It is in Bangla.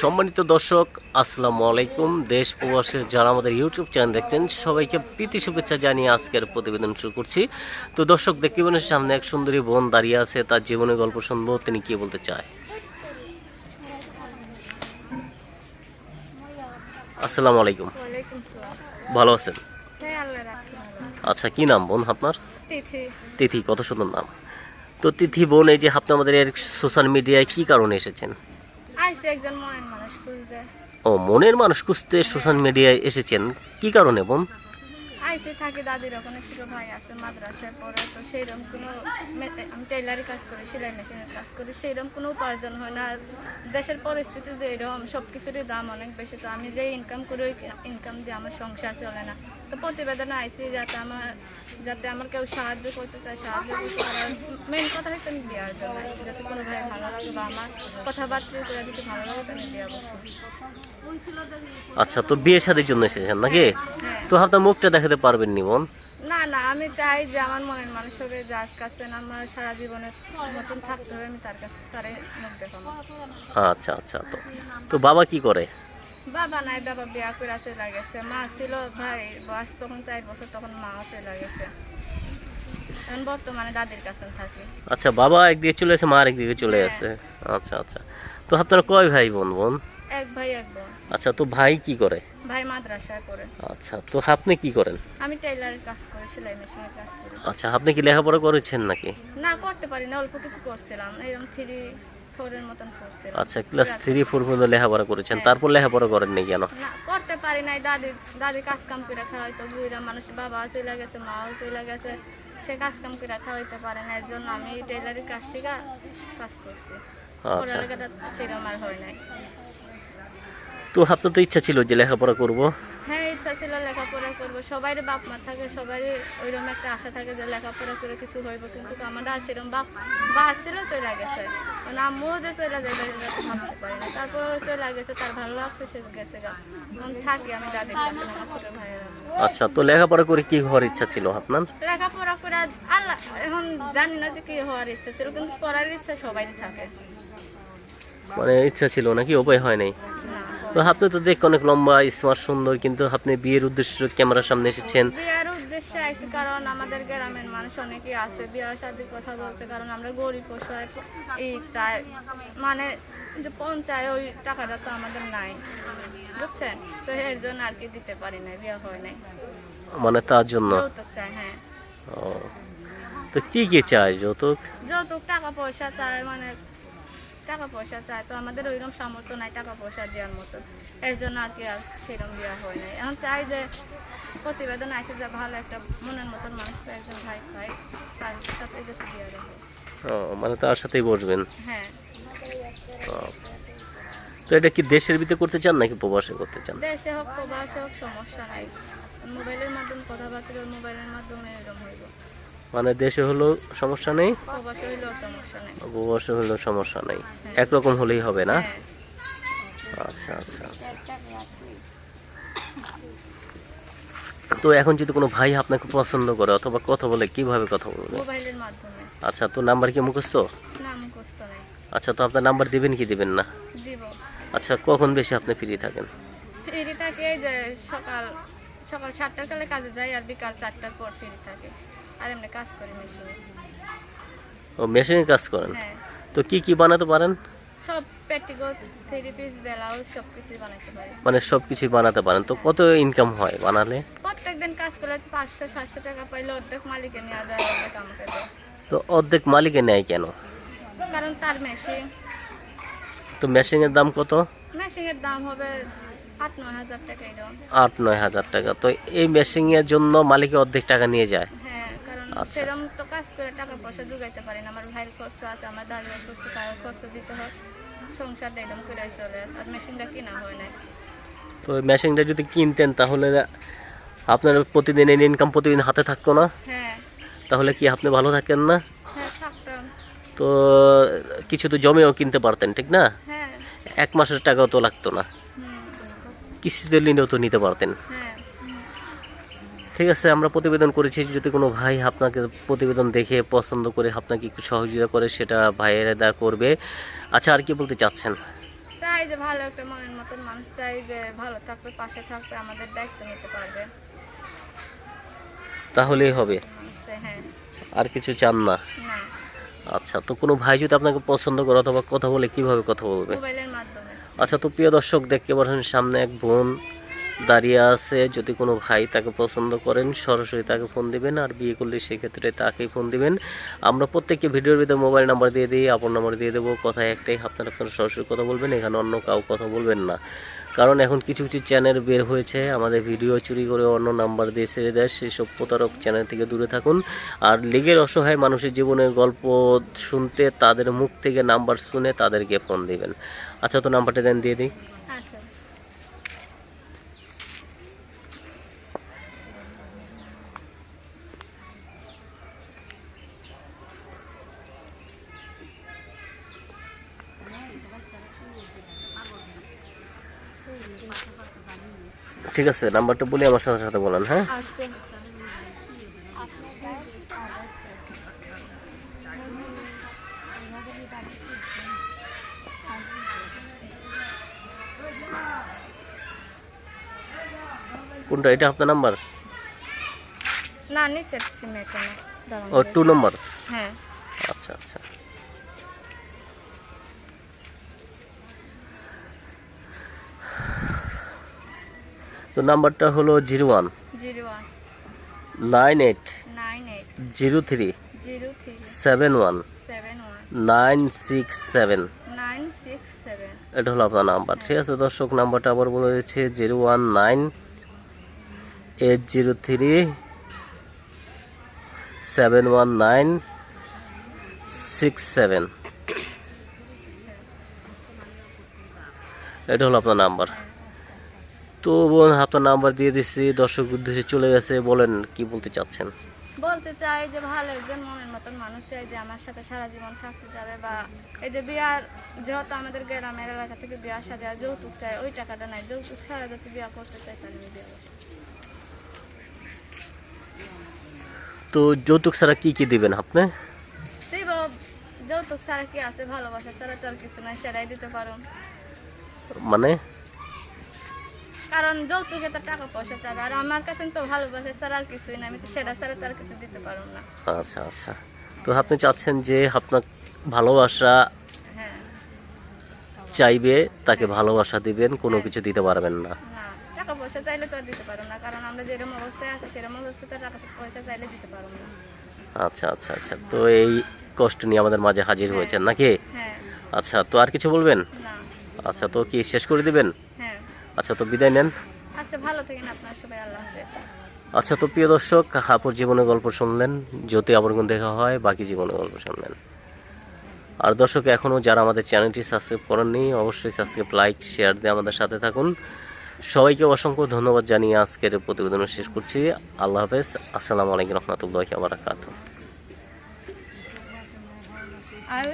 সম্মানিত দর্শক আসসালামু আলাইকুম। দেশ প্রবাসে যারা আমাদের ইউটিউব চ্যানেল দেখছেন সবাইকে প্রীতি শুভেচ্ছা জানিয়ে আজকের প্রতিবেদন শুরু করছি। তো দর্শক দেখতে পাবেন সামনে এক সুন্দরী বোন দাঁড়িয়ে আছে তার জীবনের গল্প শুনব তিনি কি বলতে চায়? আসসালামু আলাইকুম। ভালো আছেন? হ্যাঁ আচ্ছা কি নাম বোন আপনার? তিথি। তিথি কত সুন্দর নাম। তো তিথি বোন এই যে আপনি আমাদের সোশ্যাল মিডিয়ায় কি কারণে এসেছেন? ও মনের মানুষ খুঁজতে সোশ্যাল মিডিয়ায় এসেছেন। কি কারণে বোন? আইসে থাকি, দাদির ওখানে ছোট ভাই আছে মাদ্রাসায় পড়ে তো সেইরকম কোনো আমি টেইলারি কাজ করি, সেলাই মেশিনের কাজ করি, সেইরকম কোনো উপার্জন হয় না। দেশের পরিস্থিতি যে এরকম সব কিছুরই দাম অনেক বেশি, তো আমি যে ইনকাম করি, ওই ইনকাম দিয়ে আমার সংসার চলে না। তো প্রতিবেদনে আইসি যাতে আমার যাতে আমার কেউ সাহায্য করতে চায়, সাহায্য করতে পারে। মেন কথা হচ্ছে আমি বিয়ার জন্য যাতে কোনো ভাই ভালো লাগে বা আমার কথাবার্তা যদি ভালো লাগে আমি বিয়া বসি আচ্ছা তো বিয়ে শাদির জন্য এসেছেন নাকি? তো আপনার মুখটা দেখাতে পারবেন নি বোন। না না আমি চাই যে আমার মনের মানুষ হবে যার কাছে না আমার সারা জীবনের মতন থাকতে হবে আমি তার কাছে তারে মুখ দেখাবো। আচ্ছা আচ্ছা তো। তো বাবা কি করে? বাবা নাই বাবা বিয়া করে চলে গেছে। মা ছিল ভাই বয়স তখন চার বছর তখন মাও চলে গেছে। বর্তমানে দাদির কাছে থাকি। আচ্ছা বাবা একদিকে চলে এসে মা একদিকে চলে হ্যাঁ। আসে। আচ্ছা আচ্ছা। তো আপনারা কয় ভাই বোন বোন? এক ভাই এক বোন। আচ্ছা তো ভাই কি করে? ভাই মাদ্রাসায় করে আচ্ছা তো আপনি কি করেন? আমি টেইলারের কাজ করি সেলাই মেশিনের কাজ করি। আচ্ছা আপনি কি লেখাপড়া করেছেন নাকি? না করতে পারি না অল্প কিছু করছিলাম। এরকম থ্রি ফোরের মতন করছিলাম। আচ্ছা ক্লাস থ্রি ফোর পর্যন্ত লেখাপড়া করেছেন তারপর লেখাপড়া করেননি কেন? না করতে পারি নাই। দাদি দাদি কাজ কাম করে খাওয়াইতো বুড়া মানুষ বাবা চলে গেছে মাও চলে গেছে। সে কাজ কাম করে খাওয়াইতে পারে না এর জন্য আমি টেলারের কাজ শিখা কাজ করছি। আচ্ছা। পড়ালেখাটা সেরকম আর হয় নাই। তো আপনার তো ইচ্ছা ছিল যে লেখাপড়া করব। হ্যাঁ ইচ্ছা ছিল লেখাপড়া করব। বাপ মা থাকে ওইরকম একটা আশা থাকে যে লেখাপড়া করে কিছু হইব কিন্তু আমার আর সেরকম বাপ বা ছিল চলে গেছে। মানে আম্মুও যে চলে যায় ভাবতে পারি না। তারপর ও চলে গেছে তার ভালো লাগছে সে গেছে আমি দাদির কাছে ছোট ভাইয়েরা আচ্ছা তো লেখাপড়া করে কি হওয়ার ইচ্ছা ছিল আপনার? লেখাপড়া করে আল্লাহ এখন জানি না যে কি হওয়ার ইচ্ছা ছিল কিন্তু পড়ার ইচ্ছা সবাই থাকে। মানে ইচ্ছা ছিল নাকি উপায় হয় নাই? তো আপনি তো দেখ অনেক লম্বা স্মার্ট সুন্দর কিন্তু আপনি বিয়ের উদ্দেশ্যে ক্যামেরার সামনে এসেছেন। বিয়ার উদ্দেশ্যে আইছি কারণ আমাদের গ্রামের মানুষ অনেকেই আছে বিয়ার সাথে কথা বলছে কারণ আমরা গরিব পোষায় এই তাই মানে যে পঞ্চায় ওই টাকাটা তো আমাদের নাই বুঝছেন? তো এর জন্য আর কি দিতে পারি না বিয়ে হয় নাই। মানে তার জন্য? যৌতুক চাই হ্যাঁ। ও তো কি কি চাই যৌতুক? যৌতুক টাকা পয়সা চায় মানে টাকা পয়সা চায় তো আমাদের ওইরকম সামর্থ্য নাই টাকা পয়সা দেওয়ার মতো। এর জন্য আর কি আর সেরকম দেওয়া হয় নাই। এখন চাই যে প্রতিবেদন আসে যে ভালো একটা মনের মতন মানুষ একজন ভাই ভাই তার সাথে যাতে বিয়ে দেবো ও মানে তার সাথেই বসবেন? হ্যাঁ। তো এটা কি দেশের ভিতরে করতে চান নাকি প্রবাসে করতে চান? দেশে হোক প্রবাসে হোক সমস্যা নাই। মোবাইলের মাধ্যমে কথাবার্তা মোবাইলের মাধ্যমে এরকম হইব। মানে দেশে হলেও সমস্যা নেই? প্রবাসে হলেও সমস্যা নেই। একরকম হলেই হবে না? হ্যাঁ। আচ্ছা আচ্ছা আচ্ছা। তো এখন যদি কোনো ভাই আপনাকে পছন্দ করে অথবা কথা বলে কীভাবে কথা বলবে? মোবাইলের মাধ্যমে। আচ্ছা তো নাম্বার কি মুখস্থ? আচ্ছা তো আপনার নাম্বার দিবেন কি দিবেন না? দিব। আচ্ছা কখন বেশি আপনি ফ্রি থাকেন? ফ্রি থাকে সকাল সকাল সাতটার কালে কাজে যাই আর বিকাল চারটার পর ফ্রি থাকে। আর এমনি কাজ করি মেশিনে ও মেশিনে কাজ করেন? হ্যাঁ। তো কি কি বানাতে পারেন? সব পেটিকোট থ্রি পিস ব্লাউজ সব কিছুই বানাইতে পারি। মানে সব কিছুই বানাতে পারেন। তো কত ইনকাম হয় বানালে? প্রত্যেক দিন কাজ করলে পাঁচশো সাতশো টাকা পাইলে অর্ধেক মালিকে নেওয়া যায় অর্ধেক আমাকে দেয়। তো অর্ধেক মালিকে নেয় কেন? কারণ তার মেশিন তো মেশিনের দাম কত? মেশিনের দাম হবে আট নয় হাজার টাকা। তো এই মেশিনের জন্য মালিকে অর্ধেক টাকা নিয়ে যায়। সেরকম তো কাজ করে টাকা পয়সা জোগাইতে পারি না। আমার ভাইয়ের খরচ আছে আমার দাদির খরচ তার খরচ দিতে হয়। সংসারটা এরকম করে চলে। আর মেশিনটা কিনা হয় না তো মেশিনটা যদি কিনতেন তাহলে আপনার প্রতিদিনের ইনকাম প্রতিদিন হাতে থাকতো না? হ্যাঁ। তাহলে কি আপনি ভালো থাকেন না? হ্যাঁ তো কিছু তো জমিও কিনতে পারতেন ঠিক না? হ্যাঁ। এক মাসের টাকাও তো লাগতো না। কিস্তিতে নিলেও তো নিতে পারতেন। ঠিক আছে আমরা প্রতিবেদন করেছি যদি কোনো ভাই আপনাকে প্রতিবেদন দেখে পছন্দ করে আপনাকে একটু সহযোগিতা করে সেটা ভাইয়েরা করবে। আচ্ছা আর কি বলতে চাচ্ছেন? চাই যে ভালো একটা মনের মতন মানুষ চাই যে ভালো থাকবে পাশে থাকবে আমাদের দায়িত্ব নিতে পারবে। তাহলেই হবে। হ্যাঁ। আর কিছু চান না? না। আচ্ছা তো কোনো ভাই যদি আপনাকে পছন্দ করে অথবা কথা বলে কীভাবে কথা বলবে? মোবাইলের মাধ্যমে। আচ্ছা তো প্রিয় দর্শক দেখতে পাচ্ছেন সামনে এক বোন। দাঁড়িয়ে আছে, যদি কোনো ভাই তাকে পছন্দ করেন, সরাসরি তাকে ফোন দিবেন আর বিয়ে করলে সেক্ষেত্রে তাকেই ফোন দিবেন। আমরা প্রত্যেককে ভিডিওর ভিতরে মোবাইল নাম্বার দিয়ে দিই আপন নাম্বার দিয়ে দেবো কথা একটাই, আপনারা আপনারা সরাসরি কথা বলবেন, এখানে অন্য কাউ কথা বলবেন না। কারণ এখন কিছু কিছু চ্যানেল বের হয়েছে, আমাদের ভিডিও চুরি করে অন্য নাম্বার দিয়ে ছেড়ে দেয়, সেসব প্রতারক চ্যানেল থেকে দূরে থাকুন। আর লিগের অসহায় মানুষের জীবনের গল্প শুনতে, তাদের মুখ থেকে নাম্বার শুনে তাদেরকে ফোন দিবেন। আচ্ছা তো নাম্বারটা দেন, দিয়ে দিই আচ্ছা ঠিক আছে নাম্বারটা বলে আমার সাথে সাথে বলেন হ্যাঁ? কোনটা এটা আপনার নাম্বার? না নিচের সিমে ও টু নম্বর হ্যাঁ। আচ্ছা আচ্ছা। তো নাম্বারটা হলো zero one. Nine eight. Zero three. Seven one. Nine six seven. এটা হলো আপনার নাম্বার ঠিক আছে? দর্শক নাম্বারটা আবার বলে দিচ্ছি zero one nine eight zero three seven one nine six seven. এটা হলো আপনার নাম্বার। তো বোন আপনার নাম্বার দিয়ে দিচ্ছি দর্শক উদ্দেশ্যে চলে গেছে বলেন কি বলতে চাচ্ছেন? বলতে চাই যে ভালো একজন মনের মতন মানুষ চাই যে আমার সাথে সারা জীবন থাকতে যাবে বা এই যে বিয়ার যেহেতু আমাদের গ্রামের এলাকা থেকে বিয়ার সাথে আর যৌতুক চাই ওই টাকাটা নাই যৌতুক ছাড়া যদি বিয়া করতে চাই তাহলে আমি বিয়া তো যৌতুক ছাড়া কি কি দিবেন আপনি? দিব যৌতুক ছাড়া কি আছে? ভালোবাসা ছাড়া তো আর কিছু নাই সেটাই দিতে পারো। মানে? কারণ যৌতুকে তো টাকা পয়সা চাবে আর আমার কাছে তো ভালোবাসা ছাড়া আর কিছুই না আমি তো সেটা ছাড়া তো আর কিছু দিতে পারব না। আচ্ছা আচ্ছা। তো আপনি চাচ্ছেন যে আপনার ভালোবাসা হ্যাঁ। চাইবে তাকে ভালোবাসা দিবেন কোনো কিছু দিতে পারবেন না। টাকা পয়সা চাইলে তো দিতে পারব না কারণ আমরা যেরকম অবস্থায় আছি সেরকম অবস্থায় তো টাকা পয়সা চাইলে দিতে পারব না। আচ্ছা আচ্ছা আচ্ছা। তো এই কষ্ট নিয়ে আমাদের মাঝে হাজির হয়েছেন নাকি? হ্যাঁ। আচ্ছা তো আর কিছু বলবেন? আচ্ছা তো কি শেষ করে দিবেন? হ্যাঁ আচ্ছা তো বিদায় নেন। আচ্ছা ভালো থাকেন আপনার সবাই আল্লাহ হাফেজ। আচ্ছা তো প্রিয় দর্শক আপুর জীবনের গল্প শুনলেন যদি আবার দেখা হয় বাকি জীবনের গল্প শুনলেন। আর দর্শক এখনও যারা আমাদের চ্যানেলটি সাবস্ক্রাইব করেননি অবশ্যই সাবস্ক্রাইব লাইক শেয়ার দিয়ে আমাদের সাথে থাকুন। সবাইকে অসংখ্য ধন্যবাদ জানিয়ে আজকের প্রতিবেদন শেষ করছি। আল্লাহ হাফেজ আসসালামু আলাইকুম রহমতুল্লাহ বারাকাতুহ। আর